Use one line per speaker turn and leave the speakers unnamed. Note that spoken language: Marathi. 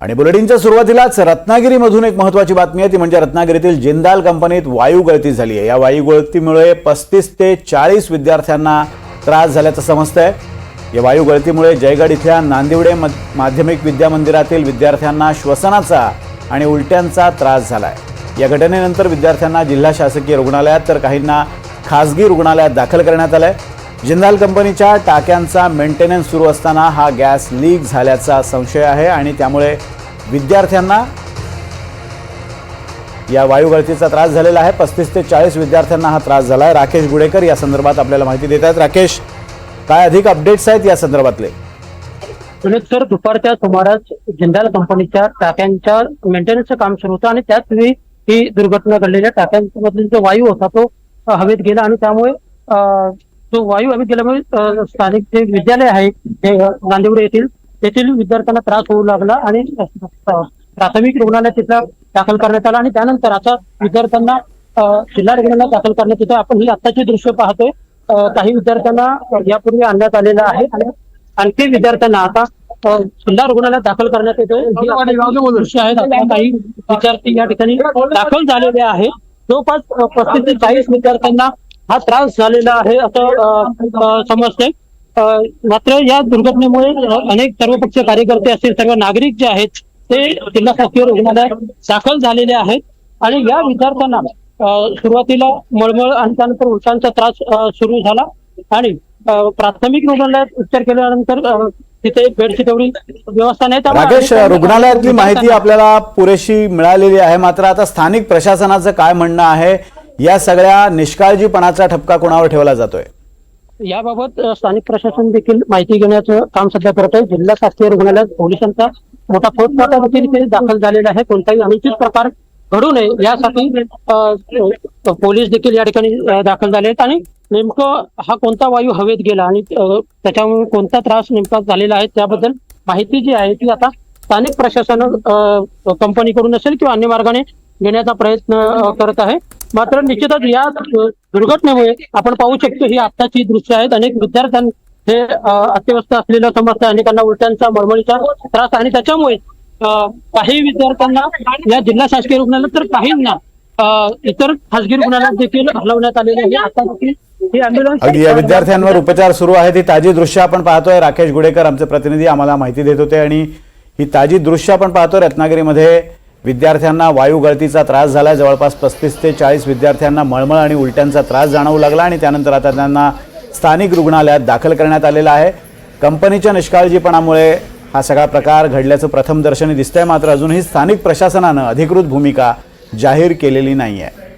आणि बुलेटिनच्या सुरुवातीलाच रत्नागिरीमधून एक महत्वाची बातमी आहे ती म्हणजे रत्नागिरीतील जिंदाल कंपनीत वायू गळती झाली आहे. या वायू गळतीमुळे पस्तीस ते चाळीस विद्यार्थ्यांना त्रास झाल्याचं समजतंय. या वायू गळतीमुळे जयगड इथल्या नांदिवडे माध्यमिक विद्या मंदिरातील विद्यार्थ्यांना श्वसनाचा आणि उलट्यांचा त्रास झालाय. या घटनेनंतर विद्यार्थ्यांना जिल्हा शासकीय रुग्णालयात तर काहींना खासगी रुग्णालयात दाखल करण्यात आलं आहे जिंदाल कंपनीच्या टाक्यांचा मेंटेनन्स सुरू असताना हा गॅस लीक झाल्याचा संशय आहे आणि त्यामुळे विद्यार्थ्यांना या वायू गळतीचा त्रास झालेला आहे. पस्तीस ते चाळीस विद्यार्थ्यांना हा त्रास झाला आहे राकेश गुडेकर या संदर्भात आपल्याला माहिती देत आहेत. राकेश काय अधिक अपडेट्स आहेत या संदर्भातले?
सर दुपारच्या सुमारास जिंदाल कंपनीच्या टाक्यांच्या मेंटेनन्सचं काम सुरू होतं आणि त्याच वेळी ही दुर्घटना घडलेल्या टाक्यांमधील जो वायू होता तो हवेत गेला आणि त्यामुळे तो वायू गेल्यामुळे स्थानिक जे विद्यालय आहे अ, नांदिवडे येथील तेथील विद्यार्थ्यांना त्रास होऊ लागला आणि प्राथमिक रुग्णालयात तिथला दाखल करण्यात आला आणि त्यानंतर आता विद्यार्थ्यांना जिल्हा रुग्णालयात दाखल करण्यात येतं आपण ही आत्ताची दृश्य पाहतोय. काही विद्यार्थ्यांना यापूर्वी आणण्यात आलेलं आहे आणि आणखी विद्यार्थ्यांना आता जिल्हा रुग्णालयात दाखल करण्यात येतोय. दृश्य आहेत आता काही विद्यार्थी या ठिकाणी दाखल झालेले आहेत. जवळपास पस्तीस ते चाळीस विद्यार्थ्यांना हा त्रास झालेला आहे असं अ, मात्र या दुर्घटनेमुळे अनेक सर्वपक्षीय कार्यकर्ते असतील सर्व नागरिक जे आहेत ते जिल्हा शासकीय रुग्णालयात दाखल झालेले आहेत. आणि या विद्यार्थ्यांना सुरुवातीला मळमळ आणि त्यानंतर उलटांचा त्रास सुरू झाला. आणि प्राथमिक रुग्णालयात उपचार केल्यानंतर तिथे बेडची तेवढी व्यवस्था नाही.
राकेश रुग्णालयातली माहिती आपल्याला पुरेशी मिळालेली आहे. मात्र आता स्थानिक प्रशासनाचं काय म्हणणं आहे? या सगळ्या निष्काळजीपणाचा ठपका कोणावर ठेवला जातोय?
याबाबत स्थानिक प्रशासन देखील माहिती घेण्याचं काम सध्या करत आहे. जिल्हा शासकीय रुग्णालयात पोलिसांचा मोठा फौजफाटा देखील इथे दाखल झालेला आहे. कोणताही अनुचित प्रकार घडू नये यासाठी पोलीस देखील या ठिकाणी दाखल झाले आहेत. आणि नेमकं हा कोणता वायू हवेत गेला आणि त्याच्यामुळे कोणता त्रास नेमका झालेला आहे त्याबद्दल माहिती जी आहे ती आता स्थानिक प्रशासन कंपनीकडून असेल किंवा अन्य मार्गाने घेण्याचा प्रयत्न करत आहे. मात्र निश्चितच या दुर्घटनेमुळे आपण पाहू शकतो ही आत्ताची दृश्य आहेत. अनेक विद्यार्थ्यां हे अत्यवस्थ असलेलं समजतं अनेकांना उलट्यांचा मळमळीचा त्रास आणि त्याच्यामुळे काही विद्यार्थ्यांना या जिल्हा शासकीय रुग्णालयात तर काहींना इतर खासगी रुग्णालयात देखील हलवण्यात आलेले आहे. आता देखील
अगदी या विद्यार्थ्यांवर उपचार सुरू आहेत. ही ताजी दृश्य आपण पाहतोय. राकेश गुडेकर आमचे प्रतिनिधी आम्हाला माहिती देत होते. आणि ही ताजी दृश्य आपण पाहतोय रत्नागिरीमध्ये. विद्यार्थ्यांना वायू गळतीचा त्रास झाला. जवळपास पस्तीस ते चाळीस विद्यार्थ्यांना मळमळ आणि उलट्यांचा त्रास जाणवू लागला आणि त्यानंतर आता त्यांना स्थानिक रुग्णालयात दाखल करण्यात आलेला आहे. कंपनीच्या निष्काळजीपणामुळे हा सगळा प्रकार घडल्याचं प्रथमदर्शनी दिसतंय. मात्र अजूनही स्थानिक प्रशासनानं अधिकृत भूमिका जाहीर केलेली नाही आहे